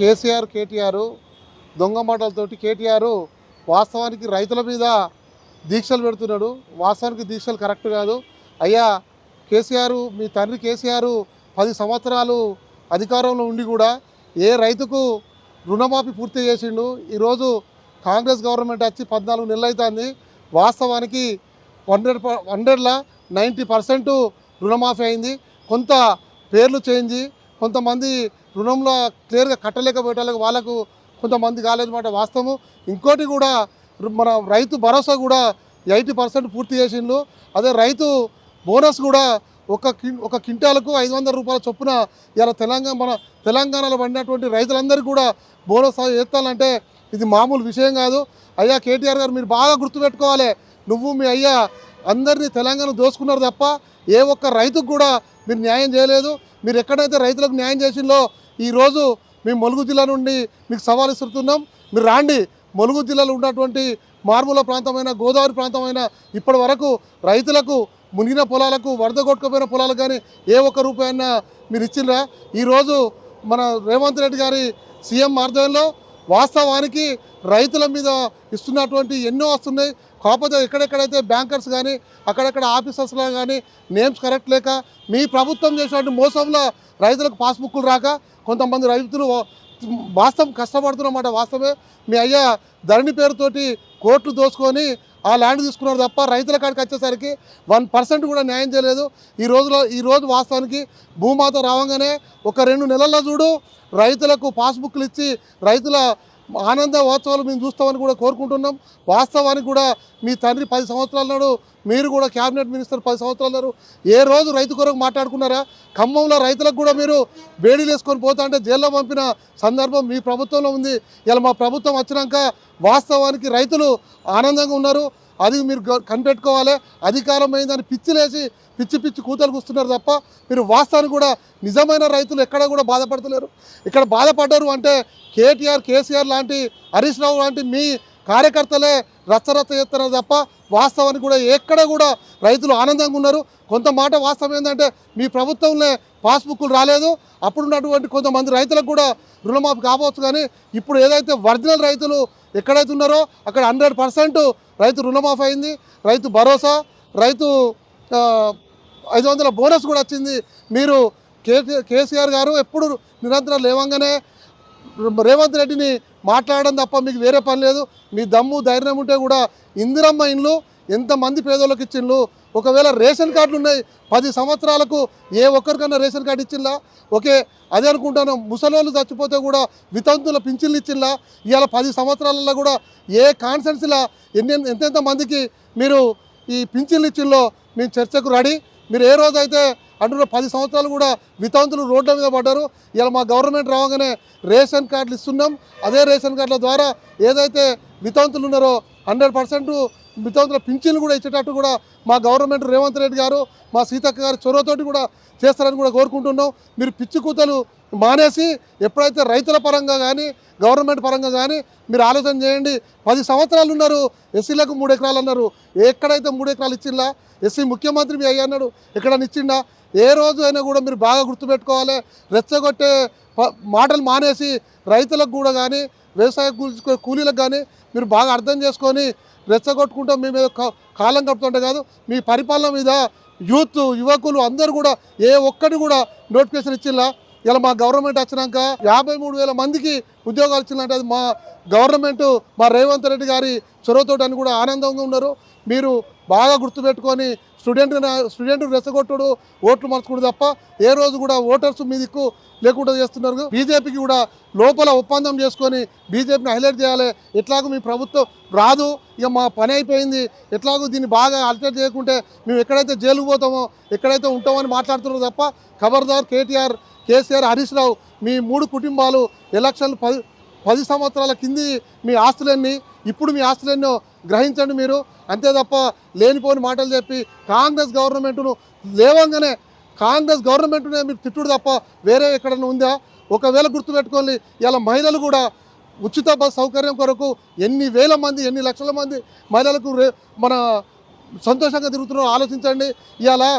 కేసీఆర్ కేటీఆర్ దొంగ మాటలతోటి కేటీఆర్ వాస్తవానికి రైతుల మీద దీక్షలు పెడుతున్నాడు. వాస్తవానికి దీక్షలు కరెక్ట్ కాదు. అయ్యా కేసీఆర్ మీ తండ్రి కేసీఆర్ పది సంవత్సరాలు అధికారంలో ఉండి కూడా ఏ రైతుకు రుణమాఫీ పూర్తి చేసిండు? ఈరోజు కాంగ్రెస్ గవర్నమెంట్ వచ్చి పద్నాలుగు నెలలు అవుతుంది వాస్తవానికి హండ్రెడ్ హండ్రెడ్లా నైంటీ పర్సెంట్ రుణమాఫీ అయింది. కొంత పేర్లు చేంజ్ కొంతమంది రుణంలో క్లియర్గా కట్టలేకపోయేటాలకు వాళ్ళకు కొంతమంది కాలేదు వాస్తవము. ఇంకోటి కూడా మన రైతు భరోసా కూడా ఎయిటీ పర్సెంట్ పూర్తి చేసిండు అదే రైతు బోనస్ కూడా ఒక ఒక క్వింటాలకు ఐదు వందల రూపాయల చొప్పున ఇలా తెలంగాణ మన తెలంగాణలో పడినటువంటి రైతులందరికీ కూడా బోనస్ ఎత్తాలంటే ఇది మామూలు విషయం కాదు. అయ్యా కేటీఆర్ గారు మీరు బాగా గుర్తుపెట్టుకోవాలి. నువ్వు మీ అయ్యా అందరినీ తెలంగాణ దోసుకున్నారు తప్ప ఏ ఒక్క రైతుకు కూడా మీరు న్యాయం చేయలేదు. మీరు ఎక్కడైతే రైతులకు న్యాయం చేసిందో ఈరోజు మేము ములుగు జిల్లా నుండి మీకు సవాల్ ఇస్తున్నాం మీరు రాండి. ములుగు జిల్లాలో ఉన్నటువంటి మార్మూల ప్రాంతమైన గోదావరి ప్రాంతమైన ఇప్పటి వరకు రైతులకు మునిగిన పొలాలకు వరద కొట్టుకుపోయిన పొలాలకు కానీ ఏ ఒక్క రూపాయన్నా మీరు ఇచ్చిండ్రా? ఈరోజు మన రేవంత్ రెడ్డి గారి సీఎం ఆధ్వర్యంలో వాస్తవానికి రైతుల మీద ఇస్తున్నటువంటి ఎన్నో వస్తున్నాయి కాకపోతే ఎక్కడెక్కడైతే బ్యాంకర్స్ కానీ అక్కడక్కడ ఆఫీసర్స్లో కానీ నేమ్స్ కరెక్ట్ లేక మీ ప్రభుత్వం చేసినటువంటి మోసంలో రైతులకు పాస్బుక్లు రాక కొంతమంది రైతులు వాస్తవం కష్టపడుతున్నమాట వాస్తవమే. మీ అయ్యా ధరణి పేరుతోటి కోర్టు దోసుకొని ఆ ల్యాండ్ తీసుకున్నారు తప్ప రైతుల కాడికి వచ్చేసరికి వన్ పర్సెంట్ కూడా న్యాయం చేయలేదు. ఈ రోజులో ఈ రోజు వాస్తవానికి భూమాత రావంగానే ఒక రెండు నెలల్లో చూడు రైతులకు పాస్బుక్లు ఇచ్చి రైతుల ఆనంద ఉత్సవాలు మేము చూస్తామని కూడా కోరుకుంటున్నాం. వాస్తవానికి కూడా మీ తండ్రి పది సంవత్సరాల నాడు మీరు కూడా క్యాబినెట్ మినిస్టర్ పది సంవత్సరాల నాడు ఏ రోజు రైతు కొరకు మాట్లాడుకున్నారా? ఖమ్మంలో రైతులకు కూడా మీరు బేడీలు వేసుకొని పోతా అంటే జైల్లో పంపిన సందర్భం మీ ప్రభుత్వంలో ఉంది. ఇలా మా ప్రభుత్వం వచ్చినాక వాస్తవానికి రైతులు ఆనందంగా ఉన్నారు. అది మీరు కనిపెట్టుకోవాలి. అధికారం అయిందని పిచ్చిలేసి పిచ్చి పిచ్చి కూతలు కూస్తున్నారు తప్ప మీరు వాస్తవాన్ని కూడా నిజమైన రైతులు ఎక్కడ కూడా బాధపడతలేరు. ఇక్కడ బాధపడ్డారు అంటే కేటీఆర్ కేసీఆర్ లాంటి హరీష్ రావు లాంటి మీ కార్యకర్తలే రచ్చరచ్చ చేస్తున్నారు తప్ప వాస్తవానికి కూడా ఎక్కడ కూడా రైతులు ఆనందంగా ఉన్నారు. కొంత మాట వాస్తవం ఏంటంటే మీ ప్రభుత్వంలో పాస్బుక్లు రాలేదు. అప్పుడున్నటువంటి కొంతమంది రైతులకు కూడా రుణమాఫీ కావచ్చు కానీ ఇప్పుడు ఏదైతే ఒరిజినల్ రైతులు ఎక్కడైతే ఉన్నారో అక్కడ హండ్రెడ్ పర్సెంట్ రైతు రుణమాఫీ అయింది. రైతు భరోసా రైతు ఐదు వందల బోనస్ కూడా వచ్చింది. మీరు కేసీఆర్ గారు ఎప్పుడు నిరంతరం లేవంగానే రేవంత్ రెడ్డిని మాట్లాడడం తప్ప మీకు వేరే పని లేదు. మీ దమ్ము ధైర్యం ఉంటే కూడా ఇందిరమ్మ ఇండ్లు ఎంతమంది పేదోళ్ళకి ఇచ్చిండ్లు ఒకవేళ రేషన్ కార్డులు ఉన్నాయి పది సంవత్సరాలకు ఏ ఒక్కరికన్నా రేషన్ కార్డు ఇచ్చిందా ఓకే అదే అనుకుంటాను ముసలోళ్ళు చచ్చిపోతే కూడా వితంతుల పింఛన్లు ఇచ్చిందా ఇవాళ పది సంవత్సరాలలో కూడా ఏ కాన్సెన్స్లా ఎన్ని ఎంతెంత మందికి మీరు ఈ పింఛన్లు ఇచ్చిందో మేము చర్చకు రెడీ. మీరు ఏ రోజైతే అంటున్న పది సంవత్సరాలు కూడా వితంతులు రోడ్ల మీద పడ్డారు ఇలా మా గవర్నమెంట్ రావగానే రేషన్ కార్డులు ఇస్తున్నాం. అదే రేషన్ కార్డుల ద్వారా ఏదైతే వితంతులు ఉన్నారో హండ్రెడ్ పర్సెంట్ వితంతుల పింఛన్లు కూడా ఇచ్చేటట్టు కూడా మా గవర్నమెంట్ రేవంత్ రెడ్డి గారు మా సీతక్క గారు చొరవతోటి కూడా చేస్తారని కూడా కోరుకుంటున్నాం. మీరు పిచ్చి కూతలు మానేసి ఎప్పుడైతే రైతుల పరంగా కానీ గవర్నమెంట్ పరంగా కానీ మీరు ఆలోచన చేయండి. పది సంవత్సరాలు ఉన్నారు ఎస్సీలకు మూడు ఎకరాలు అన్నారు. ఎక్కడైతే మూడు ఎకరాలు ఇచ్చిందా ఎస్సీ ముఖ్యమంత్రి మీ అయ్యి అన్నాడు. ఎక్కడన్నా ఇచ్చిండా? ఏ రోజు అయినా కూడా మీరు బాగా గుర్తుపెట్టుకోవాలి. రెచ్చగొట్టే మాటలు మానేసి రైతులకు కూడా కానీ వ్యవసాయ కూలి కూలీలకు కానీ మీరు బాగా అర్థం చేసుకొని రెచ్చగొట్టుకుంటూ మీ మీద కాలం గడుపుతుంటే కాదు మీ పరిపాలన మీద యూత్ యువకులు అందరూ కూడా ఏ ఒక్కటి కూడా నోటిఫికేషన్ ఇచ్చిల్లా. ఇలా మా గవర్నమెంట్ వచ్చినాక యాభై మూడు వేల మందికి ఉద్యోగాలు ఇచ్చిందంటే అది మా గవర్నమెంట్ మా రేవంత్ రెడ్డి గారి చొరవతోటి అని కూడా ఆనందంగా ఉన్నారు. మీరు బాగా గుర్తుపెట్టుకొని స్టూడెంట్ స్టూడెంట్ రెచ్చగొట్టుడు ఓట్లు మార్చుకోడు తప్ప ఏ రోజు కూడా ఓటర్స్ మీ దిక్కు లేకుండా చేస్తున్నారు. బీజేపీకి కూడా లోపల ఒప్పందం చేసుకొని బీజేపీని హైలైట్ చేయాలి. ఎట్లాగో మీ ప్రభుత్వం రాదు. ఇక మా పని అయిపోయింది. ఎట్లాగో దీన్ని బాగా అల్టేట్ చేయకుంటే మేము ఎక్కడైతే జైలుకు పోతామో ఎక్కడైతే ఉంటామో అని మాట్లాడుతున్నారు తప్ప ఖబర్దార్ కేటీఆర్ కేసీఆర్ హరీష్ రావు మీ మూడు కుటుంబాలు ఎలక్షన్లు పది పది సంవత్సరాల కింది మీ ఆస్తులన్నీ ఇప్పుడు మీ ఆస్తులెన్నో గ్రహించండి మీరు. అంతే తప్ప లేనిపోని మాటలు చెప్పి కాంగ్రెస్ గవర్నమెంట్ను లేవంగానే కాంగ్రెస్ గవర్నమెంట్నే మీరు తిట్టుడు తప్ప వేరే ఎక్కడైనా ఉందా? ఒకవేళ గుర్తుపెట్టుకోండి ఇలా మహిళలు కూడా ఉచిత బస్ సౌకర్యం కొరకు ఎన్ని వేల మంది ఎన్ని లక్షల మంది మహిళలకు రే మన సంతోషంగా తిరుగుతున్నారో ఆలోచించండి. ఇలా